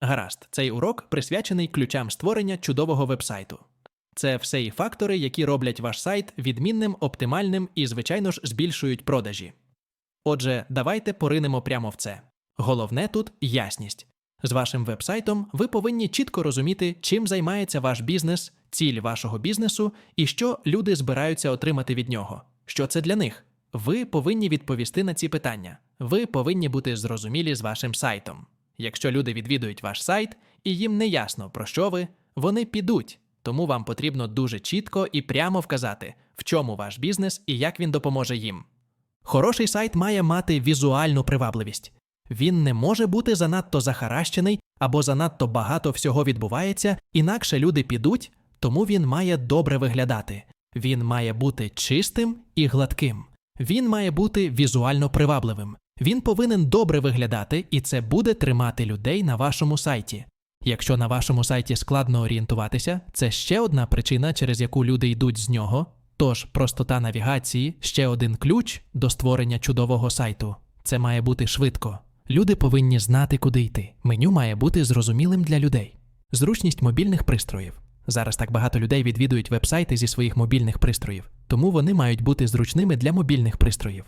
Гаразд, цей урок присвячений ключам створення чудового вебсайту. Це все і фактори, які роблять ваш сайт відмінним, оптимальним і, звичайно ж, збільшують продажі. Отже, давайте поринемо прямо в це. Головне тут ясність. З вашим вебсайтом ви повинні чітко розуміти, чим займається ваш бізнес, ціль вашого бізнесу і що люди збираються отримати від нього. Що це для них? Ви повинні відповісти на ці питання. Ви повинні бути зрозумілі з вашим сайтом. Якщо люди відвідують ваш сайт і їм не ясно про що ви, вони підуть. Тому вам потрібно дуже чітко і прямо вказати, в чому ваш бізнес і як він допоможе їм. Хороший сайт має мати візуальну привабливість. Він не може бути занадто захаращений або занадто багато всього відбувається, інакше люди підуть, тому він має добре виглядати. Він має бути чистим і гладким. Він має бути візуально привабливим. Він повинен добре виглядати, і це буде тримати людей на вашому сайті. Якщо на вашому сайті складно орієнтуватися, це ще одна причина, через яку люди йдуть з нього. Тож простота навігації ще один ключ до створення чудового сайту. Це має бути швидко. Люди повинні знати, куди йти. Меню має бути зрозумілим для людей. Зручність мобільних пристроїв. Зараз так багато людей відвідують вебсайти зі своїх мобільних пристроїв, тому вони мають бути зручними для мобільних пристроїв.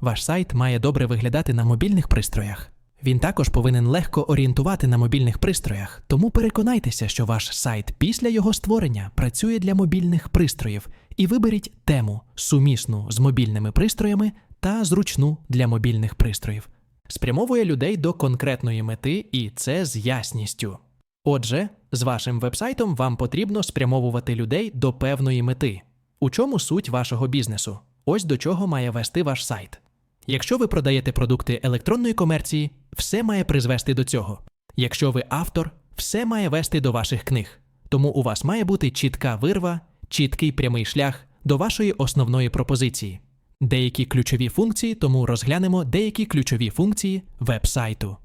Ваш сайт має добре виглядати на мобільних пристроях. Він також повинен легко орієнтувати на мобільних пристроях, тому переконайтеся, що ваш сайт після його створення працює для мобільних пристроїв, і виберіть тему сумісну з мобільними пристроями та зручну для мобільних пристроїв. Спрямовує людей до конкретної мети, і це з ясністю. Отже, з вашим вебсайтом вам потрібно спрямовувати людей до певної мети. У чому суть вашого бізнесу? Ось до чого має вести ваш сайт. Якщо ви продаєте продукти електронної комерції, все має призвести до цього. Якщо ви автор, все має вести до ваших книг. Тому у вас має бути чітка вирва, чіткий прямий шлях до вашої основної пропозиції. Деякі ключові функції, тому розглянемо деякі ключові функції веб-сайту.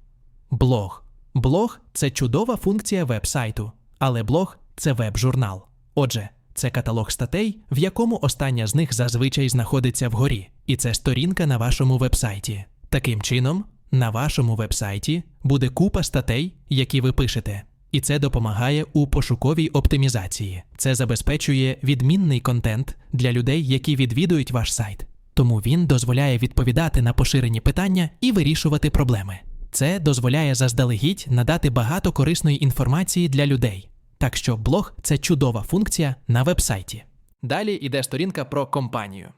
Блог. Блог це чудова функція веб-сайту, але блог це веб-журнал. Отже, це каталог статей, в якому остання з них зазвичай знаходиться вгорі, і це сторінка на вашому вебсайті. Таким чином, на вашому вебсайті буде купа статей, які ви пишете, і це допомагає у пошуковій оптимізації. Це забезпечує відмінний контент для людей, які відвідують ваш сайт. Тому він дозволяє відповідати на поширені питання і вирішувати проблеми. Це дозволяє заздалегідь надати багато корисної інформації для людей. Так що блог це чудова функція на вебсайті. Далі йде сторінка про компанію.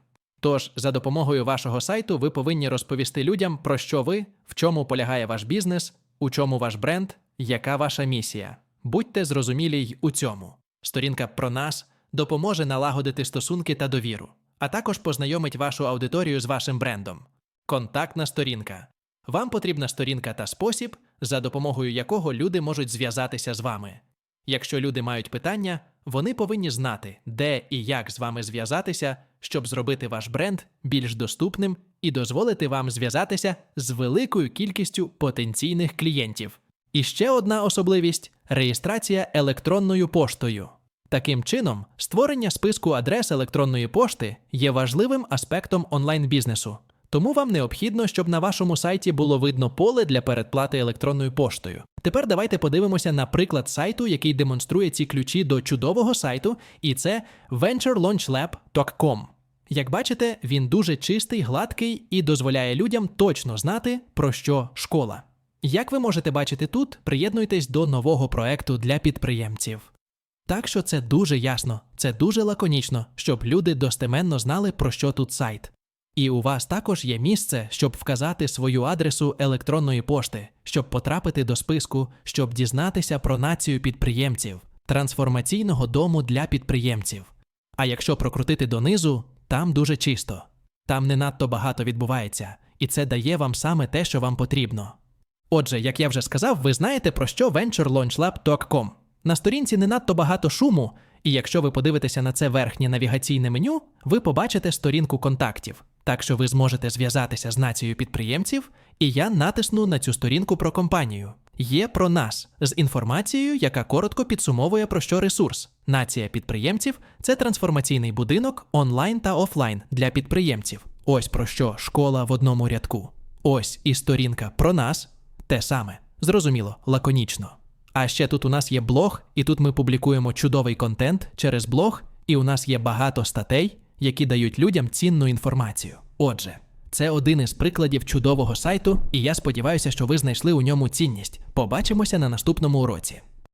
Тож, за допомогою вашого сайту ви повинні розповісти людям, про що ви, в чому полягає ваш бізнес, у чому ваш бренд, яка ваша місія. Будьте зрозумілі й у цьому. Сторінка про нас допоможе налагодити стосунки та довіру, а також познайомить вашу аудиторію з вашим брендом. Контактна сторінка. Вам потрібна сторінка та спосіб, за допомогою якого люди можуть зв'язатися з вами. Якщо люди мають питання, вони повинні знати, де і як з вами зв'язатися, щоб зробити ваш бренд більш доступним і дозволити вам зв'язатися з великою кількістю потенційних клієнтів. І ще одна особливість реєстрація електронною поштою. Таким чином, створення списку адрес електронної пошти є важливим аспектом онлайн-бізнесу. Тому вам необхідно, щоб на вашому сайті було видно поле для передплати електронною поштою. Тепер давайте подивимося на приклад сайту, який демонструє ці ключі до чудового сайту, і це venturelaunch.lab.com. Як бачите, він дуже чистий, гладкий і дозволяє людям точно знати, про що школа. Як ви можете бачити тут, приєднуйтесь до нового проекту для підприємців. Так що це дуже ясно, це дуже лаконічно, щоб люди достеменно знали, про що тут сайт. І у вас також є місце, щоб вказати свою адресу електронної пошти, щоб потрапити до списку, щоб дізнатися про націю підприємців, трансформаційного дому для підприємців. А якщо прокрутити донизу, там дуже чисто, там не надто багато відбувається, і це дає вам саме те, що вам потрібно. Отже, як я вже сказав, ви знаєте про що venturelaunch.lab.com. На сторінці не надто багато шуму, і якщо ви подивитеся на це верхнє навігаційне меню, ви побачите сторінку контактів, так що ви зможете зв'язатися з нацією підприємців, і я натисну на цю сторінку про компанію. Є про нас з інформацією, яка коротко підсумовує про що ресурс. Нація підприємців це трансформаційний будинок онлайн та офлайн для підприємців. Ось про що школа в одному рядку. Ось і сторінка про нас те саме. Зрозуміло, лаконічно. А ще тут у нас є блог, і тут ми публікуємо чудовий контент через блог, і у нас є багато статей, які дають людям цінну інформацію. Отже, це один із прикладів чудового сайту, і я сподіваюся, що ви знайшли у ньому цінність. Побачимося на наступному уроці.